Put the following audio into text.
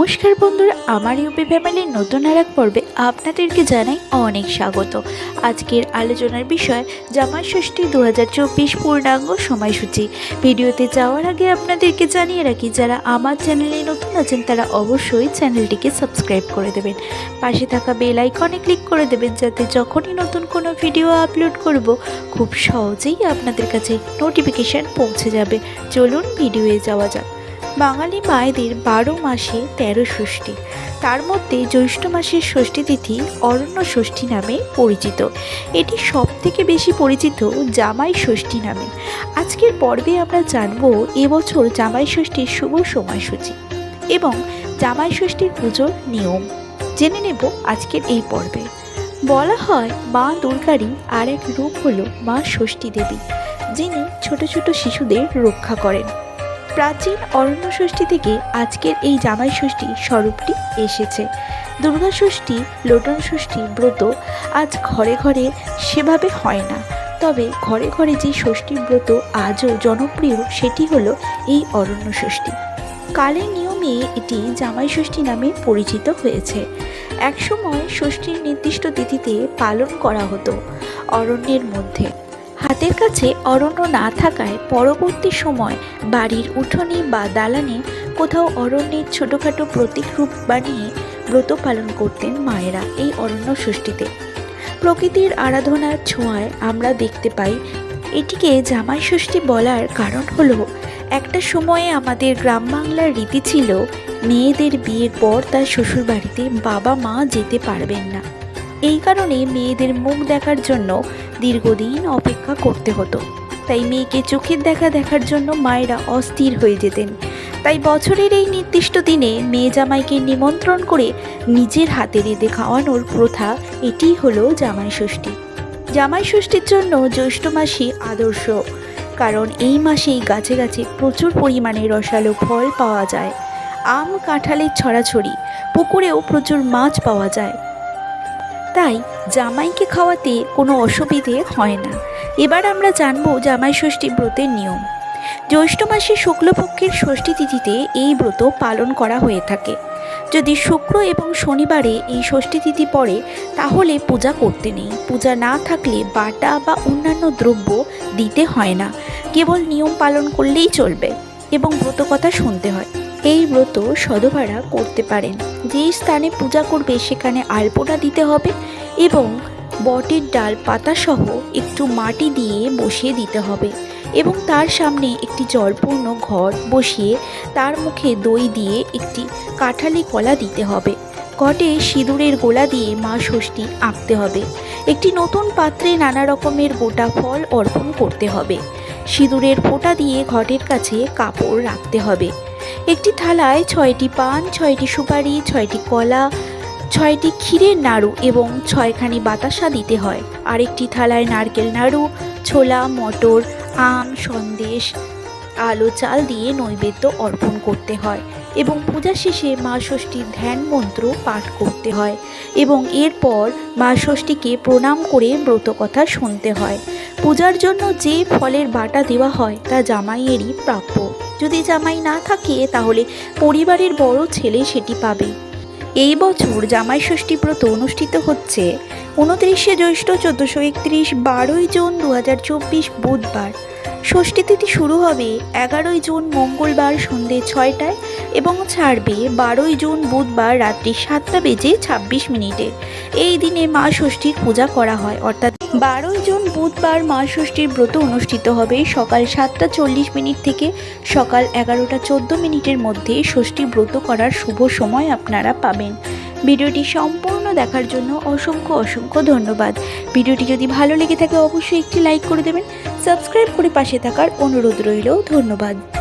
নমস্কার বন্ধুরা, আমার ইউপি ফ্যামিলির নতুন আর এক পর্বে আপনাদেরকে জানাই অনেক স্বাগত। আজকের আলোচনার বিষয়, জামাই ষষ্ঠী দু হাজার চব্বিশ পূর্ণাঙ্গ সময়সূচি। ভিডিওতে যাওয়ার আগে আপনাদেরকে জানিয়ে রাখি, যারা আমার চ্যানেলে নতুন আছেন, তারা অবশ্যই চ্যানেলটিকে সাবস্ক্রাইব করে দেবেন। পাশে থাকা বেল আইকনে ক্লিক করে দেবেন, যাতে যখনই নতুন কোনো ভিডিও আপলোড করব, খুব সহজেই আপনাদের কাছে নোটিফিকেশান পৌঁছে যাবে। চলুন ভিডিওয়ে যাওয়া যাক। বাঙালি মায়েদের বারো মাসে তেরো ষষ্ঠী। তার মধ্যে জ্যৈষ্ঠ মাসের ষষ্ঠী তিথি অরণ্য ষষ্ঠী নামে পরিচিত। এটি সব থেকে বেশি পরিচিত জামাই ষষ্ঠী নামে। আজকের পর্বে আমরা জানব এবছর জামাই ষষ্ঠীর শুভ সময়সূচি এবং জামাই ষষ্ঠীর পুজোর নিয়ম। জেনে নেব আজকের এই পর্বে। বলা হয়, মা দুর্গারই আর এক রূপ হলো মা ষষ্ঠী দেবী, যিনি ছোট ছোট শিশুদের রক্ষা করেন। প্রাচীন অরণ্য ষষ্ঠী থেকে আজকের এই জামাই ষষ্ঠী স্বরূপটি এসেছে। দুর্গা ষষ্ঠী লোটন ষষ্ঠী ব্রত আজ ঘরে ঘরে সেভাবে হয় না। তবে ঘরে ঘরে যে ষষ্ঠী ব্রত আজও জনপ্রিয়, সেটি হলো এই অরণ্য ষষ্ঠী কালের নিয়মে এটি জামাই ষষ্ঠী নামে পরিচিত হয়েছে। একসময় ষষ্ঠীর নির্দিষ্ট তিথিতে পালন করা হতো অরণ্যের মধ্যে। হাতের কাছে অরণ্য না থাকায় পরবর্তী সময় বাড়ির উঠোনে বা দালানে কোথাও অরণ্যের ছোটোখাটো প্রতীক রূপ বানিয়ে ব্রত পালন করতেন মায়েরা এই অরণ্য ষষ্ঠীতে প্রকৃতির আরাধনার ছোঁয়ায় আমরা দেখতে পাই, এটিকে জামাই ষষ্ঠী বলার কারণ হলো, একটা সময়ে আমাদের গ্রাম বাংলার রীতি ছিল, মেয়েদের বিয়ের পর তার শ্বশুরবাড়িতে বাবা মা যেতে পারবেন না। এই কারণে মেয়েদের মুখ দেখার জন্য দীর্ঘদিন অপেক্ষা করতে হতো। তাই মেয়েকে চোখের দেখা দেখার জন্য মায়েরা অস্থির হয়ে যেতেন। তাই বছরের এই নির্দিষ্ট দিনে মেয়ে জামাইকে নিমন্ত্রণ করে নিজের হাতে রেঁধে খাওয়ানোর প্রথা এটিই হলো জামাই ষষ্ঠী। জামাই ষষ্ঠীর জন্য জ্যৈষ্ঠ মাসই আদর্শ, কারণ এই মাসেই গাছে গাছে প্রচুর পরিমাণে রসালো ফল পাওয়া যায়। আম, কাঁঠালের ছড়াছড়ি, পুকুরেও প্রচুর মাছ পাওয়া যায়। তাই জামাইকে খাওয়াতে কোনো অসুবিধে হয় না। এবার আমরা জানব জামাই ষষ্ঠী ব্রতের নিয়ম। জ্যৈষ্ঠ মাসে শুক্লপক্ষের ষষ্ঠী তিথিতে এই ব্রত পালন করা হয়ে থাকে। যদি শুক্র এবং শনিবারে এই ষষ্ঠী তিথি পড়ে, তাহলে পূজা করতে নেই। পূজা না থাকলে বাটা বা অন্যান্য দ্রব্য দিতে হয় না। কেবল নিয়ম পালন করলেই চলবে এবং ব্রত কথা শুনতে হয়। এই ব্রত সদভাড়া করতে পারেন। যেই স্থানে পূজা করবে, সেখানে আলপনা দিতে হবে এবং বটের ডাল পাতাসহ একটু মাটি দিয়ে বসিয়ে দিতে হবে এবং তার সামনে একটি জলপূর্ণ ঘর বসিয়ে তার মুখে দই দিয়ে একটি কাঁঠালি কলা দিতে হবে। ঘটে সিঁদুরের গোলা দিয়ে মা ষষ্ঠী আঁকতে হবে। একটি নতুন পাত্রে নানা রকমের গোটা ফল অর্পণ করতে হবে। সিঁদুরের ফোঁটা দিয়ে ঘটের কাছে কাপড় রাখতে হবে। একটি থালায় ছয়টি পান, ছয়টি সুপারি, ছয়টি কলা, ছয়টি ক্ষীরের নাড়ু এবং ছয়খানি বাতাসা দিতে হয়। আরেকটি থালায় নারকেল নাড়ু, ছোলা, মটর, আম, সন্দেশ, আলো চাল দিয়ে নৈবেদ্য অর্পণ করতে হয় এবং পূজা শেষে মা ষষ্ঠীর ধ্যান মন্ত্র পাঠ করতে হয় এবং এরপর মা ষষ্ঠীকে প্রণাম করে ব্রত কথা শুনতে হয়। পূজার জন্য যে ফলের বাটা দেওয়া হয় তা জামাইয়েরই প্রাপ্য। যদি জামাই না থাকে, তাহলে পরিবারের বড় ছেলে সেটি পাবে। এই বছর জামাই ষষ্ঠী ব্রত অনুষ্ঠিত হচ্ছে। উনত্রিশে জ্যৈষ্ঠ চোদ্দোশো একত্রিশ, বারোই জুন দু হাজার চব্বিশ বুধবার। ষষ্ঠী তিথি শুরু হবে এগারোই জুন মঙ্গলবার সন্ধে ছয়টায় এবং ছাড়বে বারোই জুন বুধবার রাত্রি সাতটা বেজে ছাব্বিশ মিনিটে। এই দিনে মা ষষ্ঠীর পূজা করা হয়, অর্থাৎ বারোই জুন বুধবার মা ষষ্ঠীর ব্রত অনুষ্ঠিত হবে। সকাল সাতটা চল্লিশ মিনিট থেকে সকাল এগারোটা চোদ্দ মিনিটের মধ্যে ষষ্ঠী ব্রত করার শুভ সময় আপনারা পাবেন। ভিডিওটি সম্পূর্ণ দেখার জন্য অসংখ্য অসংখ্য ধন্যবাদ। ভিডিওটি যদি ভালো লেগে থাকে, অবশ্যই একটি লাইক করে দেবেন। সাবস্ক্রাইব করে পাশে থাকার অনুরোধ রইল। ধন্যবাদ।